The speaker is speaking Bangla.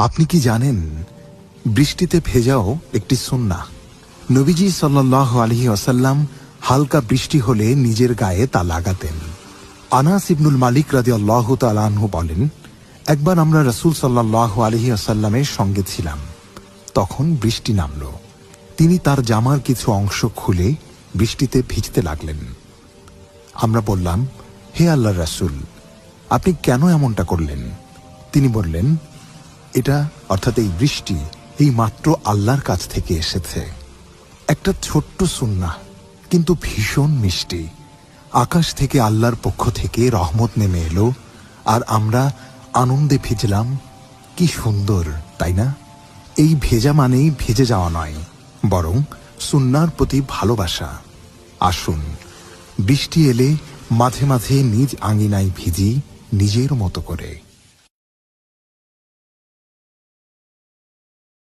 আপনি কি জানেন, বৃষ্টিতে ভেজাও একটি সুন্না। নবীজি সাল্লাহ আলহি আসাল্লাম হালকা বৃষ্টি হলে নিজের গায়ে তা লাগাতেন। আনাস ইবনুল মালিক রাজি আল্লাহ তালাহু বলেন, একবার আমরা রসুল সাল্লাহ আলহি আসাল্লামের সঙ্গে ছিলাম। তখন বৃষ্টি নামল। তিনি তার জামার কিছু অংশ খুলে বৃষ্টিতে ভিজতে লাগলেন। আমরা বললাম, হে আল্লাহ রাসূল, আপনি কেন এমনটা করলেন? তিনি বললেন এটা অর্থাৎ এই বৃষ্টি এই মাত্র আল্লাহর কাছ থেকে এসেছে। একটা ছোট্ট সুন্না, কিন্তু ভীষণ মিষ্টি। আকাশ থেকে আল্লাহর পক্ষ থেকে রহমত নেমে এলো, আর আমরা আনন্দে ভিজলাম, কি সুন্দর, তাই না? এই ভেজা মানেই ভেজে যাওয়া নয়, বরং সুন্নার প্রতি ভালোবাসা। আসুন, বৃষ্টি এলে মাঝে মাঝে নিজ আঙিনায় ভিজি নিজের মতো করে।